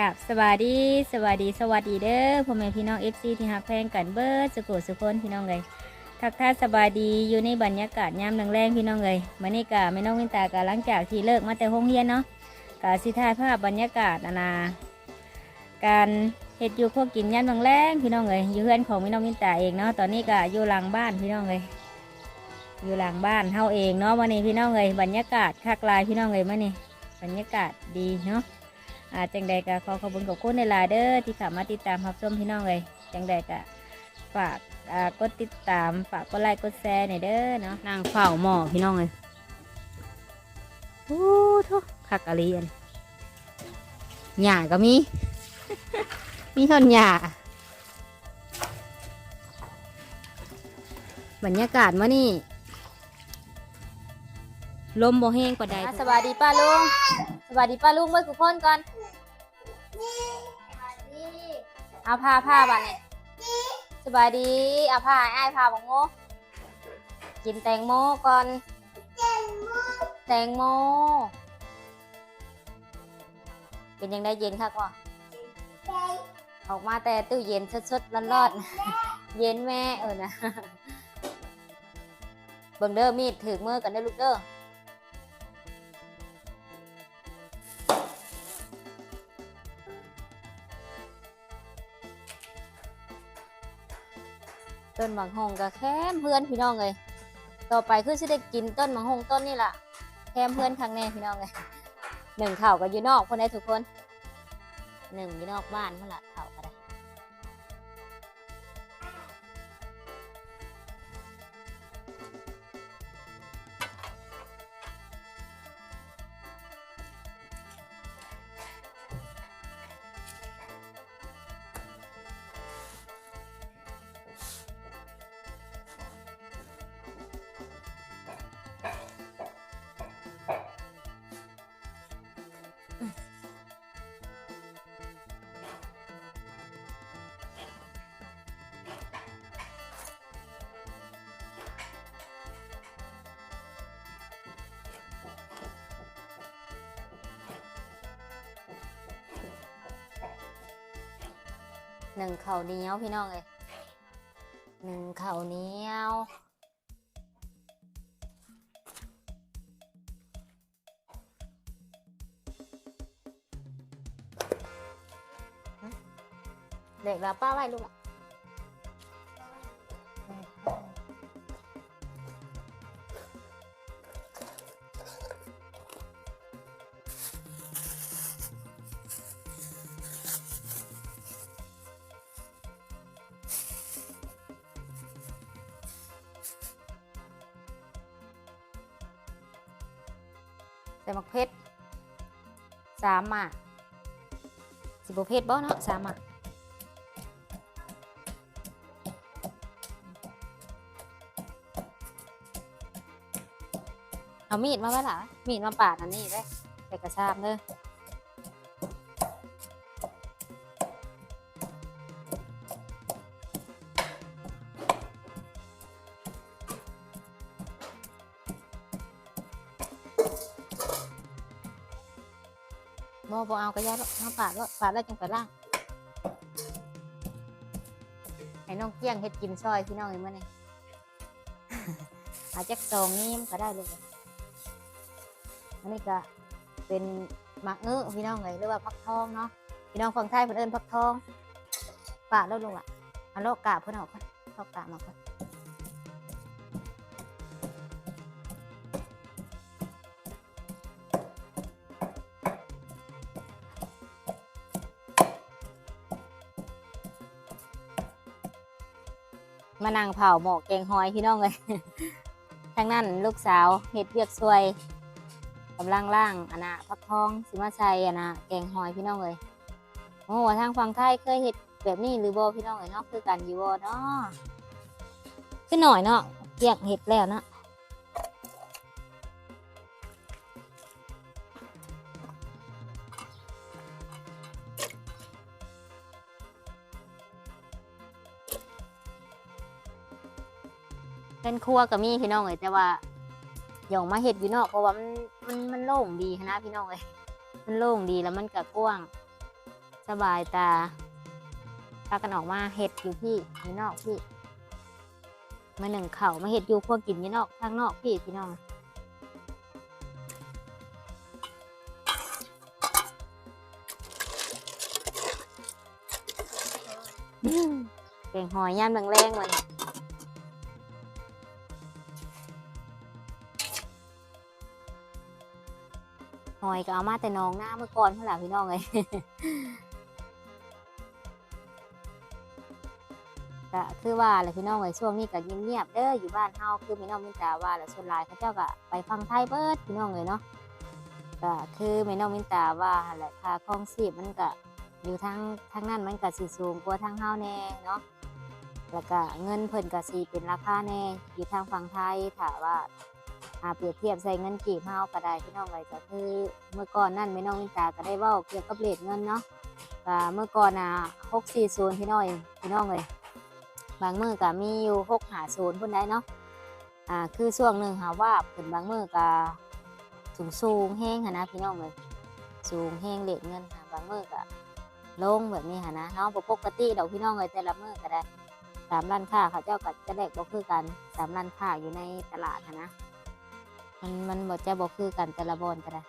กับสวัสดีสวัสดีสวัสดีเด้อพ่อแม่พี่น้องเอฟซีที่ฮักแพงกันเบิร์ดสุโขสุคนพี่น้องเลยทักทายสบายดีอยู่ในบรรยากาศยามแรงๆพี่น้องเลยมื่อนี้กะแม่น้องวินตากะหลังจากที่เลิกมาแต่ห้องเรียนเนาะกะสิถ่ายภาพบรรยากาศนานาการเฮ็ดอยู่พวกกินยามแรงๆพี่น้องเลยอยู่เพื่อนของแม่น้องวินตาเองเนาะตอนนี้กะอยู่หลังบ้านพี่น้องเลยอยู่หลังบ้านเฮาเองเนาะวันนี้พี่น้องเลยบรรยากาศคักลายพี่น้องเลยมื่อนี้บรรยากาศดีเนาะ อาจังใดก็ขอขอบคุณขอบคุณในลายๆเด้อที่เข้ามาติดตามรับชมพี่น้องเลยจังใดก็ฝากอ่ากดติดตามฝากกดไลค์กดแชร์หน่อยเด้อเนาะนางเฝ้าหม้อพี่น้องเลยโอ้ทุกคักอะลีอันหญ้าก็มี มีท่อนหญ้าบรรยากาศมานี่ ลมบ่แห้งกว่าใดสวัสดีป้าลุงสวัสดีป้าลุงเมื่อกุคนก่อน เอาผ้าผ้าบ้านเนี่ยสบายดีเอาผ้าให้อ้ายผ้าบังโมกินแตงโมก่อน แตงโม เป็นยังได้เย็นคักวะออกมาแต่ตู้เย็นสดๆร้อนๆเย็นแม่เออนะเบิ่งเด้อมีดถือมือกันได้อลูกเด้อ ต้นหมากฮงกับแคมเพื่อนพี่น้องเลยต่อไปคือจะได้กินต้นหมากฮงต้นนี่ล่ะแคมเพื่อนครั้งแน่พี่น้องเลยหนึ่งเข่ากันอยู่นอกคนใดทุกคนหนึ่งอยู่นอกบ้านเมื่อละเข่า หนึ่งเข่าเหนียวพี่น้องเลยหนึ่งเข่าเหนียวเด็กเราป้าไว้ลูก อะใส่หมักเพชรสามหมากสิบเพชรบ่เนาะสามหมากเอามีดมาไว้หล่ะมีดมาปาดอันนี้ไว้ใส่กระชามเด้อ บ่บ่เอากระยาหรอกเอาปาดแล้วปาดแล้วจังไปล่างให้น้องเกี้ยงเฮ็ดกินซอยพี่น้องเห็นมั้ยนี่ยอาจจะซองนี้มันก็ได้เลยอันนี้ก็เป็นหมักเงื้อพี่น้องเลยหรือว่าพักทองเนาะพี่น้องฝั่งไทยเพิ่นเอิ้นพักทองปาดแล้วลงละเอาโลกกาเพิ่นออกก่อนเอากามาก่อน มานั่งเผาหมอกแกงหอยพี่น้องเลย ทางนั้นลูกสาวเห็ดเวียกซวยกำลังล่างอนาพักทองสิมาชัยอนาแกงหอยพี่น้องเลยโอ้ทางฝั่งไทยเคยเห็ดแบบนี้หรือโบพี่น้องเลยเนาะคือกันอยู่บ่เนาะขึ้นหน่อยเนาะเรียงเห็ดแล้วเนาะ เป็นครัวก็มีพี่น้องเอ้ยแต่ว่าหย่องมาเฮ็ดอยู่นาะเพราะว่ามันมันมันโล่งดีนะพี่น้องเอ้ยมันโล่งดีแล้วมันก็กว้าง สบายตาพากันออกมาเห็ดอยู่พี่อยู่นอกพี่ มาหนึ่งเข่ามาเห็ดอยู่พวกกินอยู่นอกข้างนอกพี่พี่น้องเก่งหอยย่ามแรงๆมัน อยก็เอามาแต่น้องหน้าเมื่อก่อนเท่าไหร่พี่น้องเลยก็คือว่าแหละพี่น้องเลยช่วงนี้ก็เงียบๆเด้ออยู่บ้านเฮาคือพี่น้องมินตาว่าแหละส่วนหลายเขาเจ้าก็ไปฟังไทยเบิร์ดพี่น้องเลยเนาะก็คือแม่น้องมินตาว่าแหละค่าครองชีพมันก็อยู่ทางทางนั้นมันก็สิสูงกว่าทางเฮาแน่เนาะแล้วก็เงินเพิ่นก็สิเป็นราคาแน่อยู่ทางฝั่งไทยถ้าว่า อาเปรียบเทียบใส่เงินกีบเฮาก็ได้พี่น้องเลยก็คือเมื่อก่อนนั่นแม่น้องมินตาก็ได้เว้าเกี่ยวกับเรทเงินเนาะก็เมื่อก่อนน่ะ640พี่น้อยพี่น้องเลยบางมือก็มีอยู่หกหาศูนย์พุ่นได้เนาะอ่าคือช่วงหนึ่งหาว่าเป็นบางมือก็สูงสูงแห้งหนนะพี่น้องเลยสูงแห้งเหล็กเงินหาบางมือก็ลงแบบนี้หนนะเนาะปกติเดอกพี่น้องเลยแต่ละมือก็ได้ตามร้านค้าเขาเจ้าก็จะแลกบ่คือกันตามร้านค้าอยู่ในตลาดขนนะ มันมันบ่จะบ่คือกันแต่ละบอนก็ได้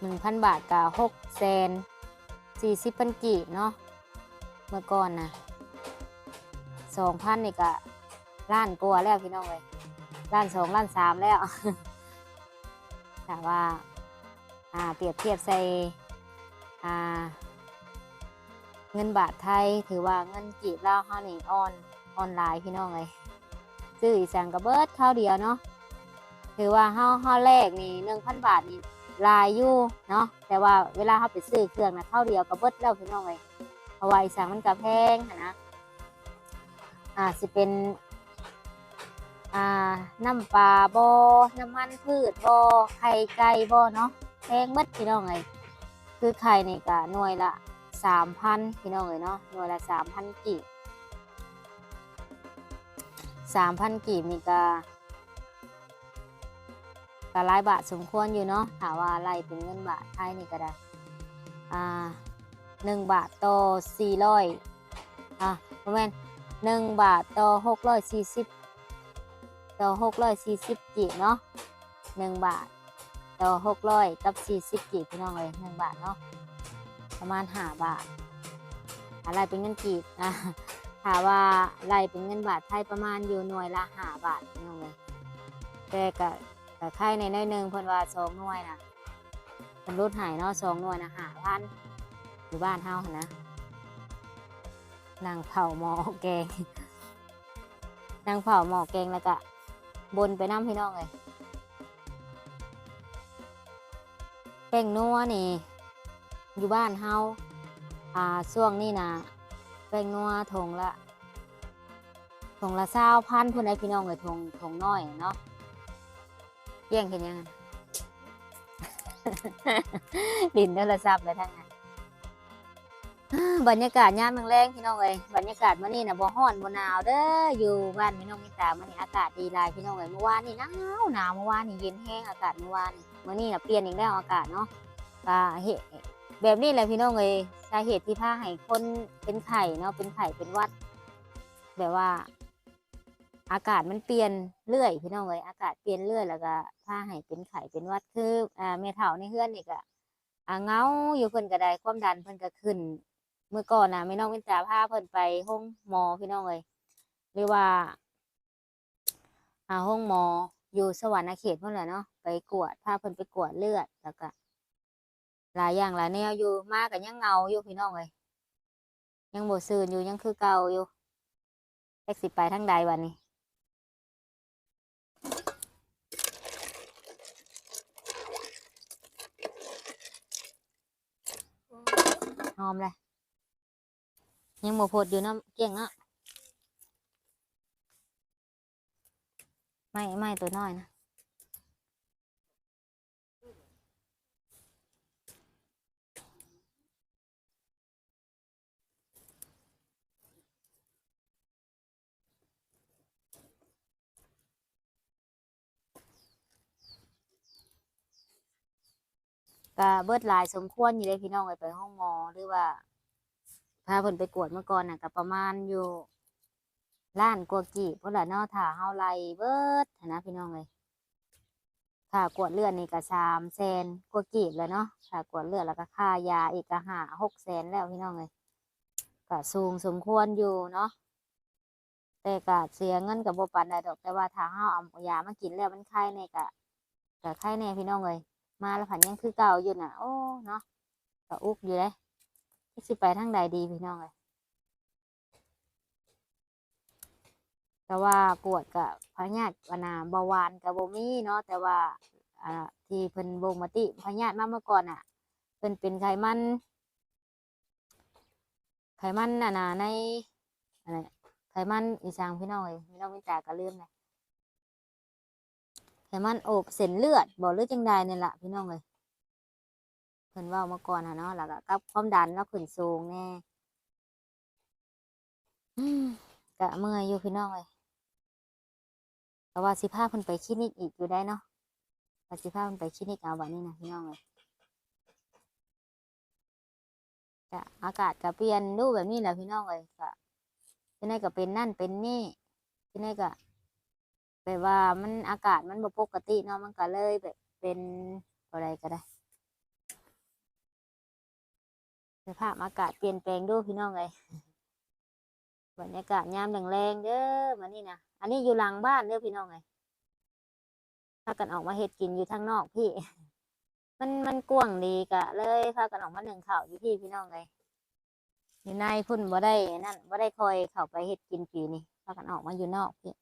หนึ่งพันบาทกับหกแสนสี่สิบพันกีบเนาะเมื่อก่อนนะสองพันนี่ก็ล้านกลัวแล้วพี่น้องเลยล้านสองล้านสามแล้วแต่ว่าอ่าเปรียบเทียบใส่อ่าเงินบาทไทยถือว่าเงินกีบเล่าวเฮานี่ออนออนไลน์พี่น้องเลย ซื้ออีสังกระเบิดเท่าเดียวเนาะถือว่าเฮาเฮาแรกนี่หนึ่งพันบาทนี่ลายอยู่เนาะแต่ว่าเวลาเฮาไปซื้อเครื่องนะเท่าเดียวกระเบิดแล้วพี่น้องเลยเพราะว่าอีสานมันก็แพงนะอ่าสิเป็นอ่าน้ำปลาบอน้ำมันพืชบอไข่ไก่บอเนาะแพงหมัดพี่น้องเลยคือไข่นี่ก็หน่วยละสามพันพี่น้องเลยเนาะหน่วยละสามพันกีบ สามพันกีบนี่ก็ก็หลายบาทสมควรอยู่เนาะถามว่าไล่เป็นเงินบาทไทยนี่ก็ได้อ่าหนึ่งบาทต่อสี่ร้อยอะประมาณหนึ่งบาทต่อหกร้อยสี่สิบต่อหกร้อยสี่สิบกีบเนาะหนึ่งบาทต่อหกร้อยกับสี่สิบกีบพี่น้องเลยหนึ่งบาทเนาะประมาณห้าบาทอะไรเป็นเงินกีบอะ ถามว่าไรเป็นเงินบาทไทยประมาณอยู่หน่วยละห้าบาทพี่งเลยแต่ก็แต่ไข่ในน้อยหนึ่งเพิ่นว่าสองหน่วยนะเพิ่นลดหายเนาะสองหน่วยนะห้าพันอยู่บ้านเฮานนะนางเผาหมอแกงนางเผาหมอแกงแล้วก็บนไปน้ำพี่น้องเลยแป้งนัวนี่ อยู่บ้านเฮาอ่าช่วงนี้นะ แป้งนัวถงละถงละเศร้าพันพุ่นได้พี่น้องเลยถงถงน้อยเนาะแย่งกันยังดินโทรศัพท์เลยทั้งนั้นบรรยากาศยามแรงพี่น้องเอ้ยบรรยากาศมื้อนี้นะบ่ร้อนบ่หนาวเด้ออยู่บ้านพี่น้องมิตามื้อนี้อากาศดีหลายพี่น้องเอ้ยเมื่อวานนี่หนาวหนาวเมื่อวานนี่เย็นแห้งอากาศเมื่อวานมื้อนี้นะเปลี่ยนอีกแล้วอากาศเนาะก็เหตุ แบบนี้แหละพี่น้องเอ้ยสาเหตุที่พาให้คนเป็นไข้เนาะเป็นไข้เป็นวัด แบบว่า อากาศมันเปลี่ยนเรื่อย พี่น้องเอ้ยอากาศเปลี่ยนเรื่อยแล้วก็พาให้เป็นไข้เป็นวัดคืออ่าแม่เฒ่าในเฮือนนี่ก็อ่าเงาอยู่เพิ่นก็ได้ความดันเพิ่นก็ขึ้น เมื่อก่อนนะแม่น้องเป็นตาพาเพิ่นไปห้องหมอพี่น้องเลยหรือว่าหาห้องหมออยู่สวรรณเขตเพิ่นแหละเนาะไปกวดพาเพิ่นไปกวดเลือดแล้วก็ หลายอย่างหลายแนวอยู่มากันยังเงาอยู่พี่น้องเลยยังบ่ซื่นอยู่ยังคือเก่าอยู่แท็กสิไปทางใดวันนี้หอมเลยยังบ่พดอยู่น้ำเกี้ยงเนาะไม่ไม่ตัวน้อยนะ ก็เบิดหลายสมควรอยู่เลยพี่น้องเอ้ยไปห้องหมอหรือว่าพาเพิ่นไปกวดเมื่อก่อนน่ะก็ประมาณอยู่ล้านกว่ากีบเพราะละเนาะถ้าเฮาไล่เบิดนะพี่น้องเอ้ยค่ากวดเลือดนี่ก็สามแสนกว่ากีบแล้วเนาะค่ากวดเลือดแล้วก็ค่ายาอีกก็ห้าหกแสนแล้วพี่น้องเอ้ยก็สูงสมควรอยู่เนาะแต่ก็เสียเงินกับบ่ปานใดดอกแต่ว่าถ้าเฮาเอายามากินแล้วมันไข้ในก็ก็ไข้แน่พี่น้องเอ้ย มาแล้วผันยังคือเก่าอยู่น่ะ โอ้เนาะก็อุกอยู่เลยที่สิไปทางใดดีพี่น้องเลยแต่ว่าปวดกับพญาติวนาเบาหวานกับโบมีเนาะแต่ว่าอ่าที่เพิ่นบงมาติพญาติมาเมื่อก่อนอะเพิ่นเป็นไขมัน ไขมันน่ะนะในอะไรไขมันอีสางพี่น้องเลยพี่น้องไม่ตาก็ลืมเลย ไขมันโอบเส้นเลือดบ่หรือดจังใดนี่แหละพี่น้องเลยเพิ่นเว่ามาก่อนนะเนาะแล้วก็กับความดันแล้วขึ้นสูงแน่กะเมื่อยอยู่พี่น้องเลยแต่ว่าสิพาเพิ่นไปคลินิกอีกอยู่ได้เนาะว่าสิพาเพิ่นไปคลินิกเอาบัดนี้นะพี่น้องเลยกะอากาศก็เปลี่ยนดูปแบบนี้แหละพี่น้องเลยกะที่ไหนก็เป็นนั่นเป็นนี่ที่ไหนก็ แบบว่ามันอากาศมันบ่ปกติเนาะมันก็เลยแบบเป็นอะไรก็ได้สภาพอากาศเปลี่ยนแปลงดูพี่น้องเลยบรรยากาศยามแรงๆเด้อมานี่นะอันนี้อยู่หลังบ้านเด้อพี่น้องเลยพากันออกมาเฮ็ดกินอยู่ทางนอกพี่ มันมันกว้างดีกะ เลยพากันออกมาหนึ่งเข้าอยู่พี่พี่น้องเลยอยู่ในพุ่นบ่ได้นั่นบ่ได้คอยเข้าไปเฮ็ดกินปีนี่พากันออกมาอยู่นอกพี่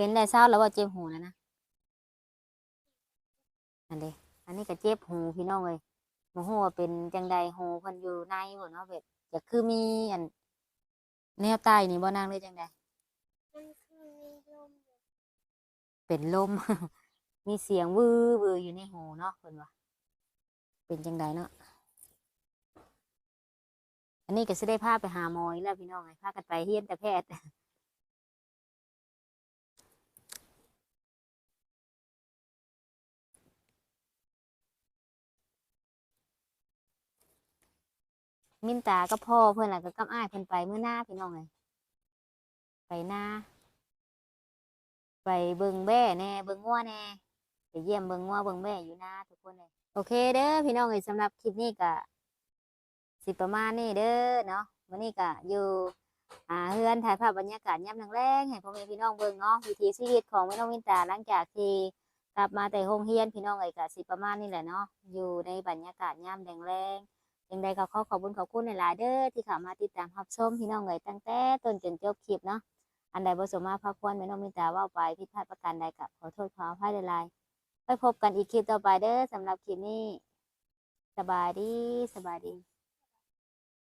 เป็นได้เศร้าแล้วว่าเจ็บหูนะนะอันเดอันนี้ก็เจ็บหูพี่น้องเลยโมโหว่าเป็นจังใดหูเพิ่นอยู่ในบ่เนาะเบ็ดจะคือมีอันแนวใต้นี่บ่นางเลยจังใดมันคือมีลมอยู่เป็นลม มีเสียงวื้อวืออยู่ในหูเนาะเพิ่นว่าเป็นจังใดเนาะอันนี้ก็สิได้พาไปหาหมออีกแล้วพี่น้องไงพากันไปเฮียนแต่แพทย์ มินตาก็พ่อเพื่อนหละก็กับอ้ายเพิ่อนไปเมื่อหน้าพี่น้องเลยไปหน้า ไปเบิงแบ่แน่เบิงงัวแน่ไปเยี่ยมเบิงงัวเบิงแบ่อยู่หน้าทุกคนเลยโอเคเด้อพี่น้องเอ้ยสำหรับคลิปนี้ก็สิประมาณนี้เด้อเนาะวันนี้ก็อยู่อ่าเฮือนถ่ายภาพบรรยากาศยามแรงๆให้พ่อแม่พี่น้องเบิงเนาะวิถีชีวิตของแม่น้องมินตาหลังจากที่กลับมาแต่โรงเรียนพี่น้องเอ้ยก็สิประมาณนี้แหละเนาะอยู่ในบรรยากาศยามแดงแรง ยังไงก็ขอขอบคุณขอบคุณหลายเด้อที่เข้ามาติดตามรับชมพี่น้องเอ๋ยตั้งแต่ต้นจนจบคลิปเนาะอันใดบ่สมมาพระควรแม่น้องมินตาว่าไปผิดพลาดประการใดกับขอโทษขออภัยหลายๆไปพบกันอีกคลิปต่อไปเด้อสำหรับคลิปนี้ สบายดีสบายดี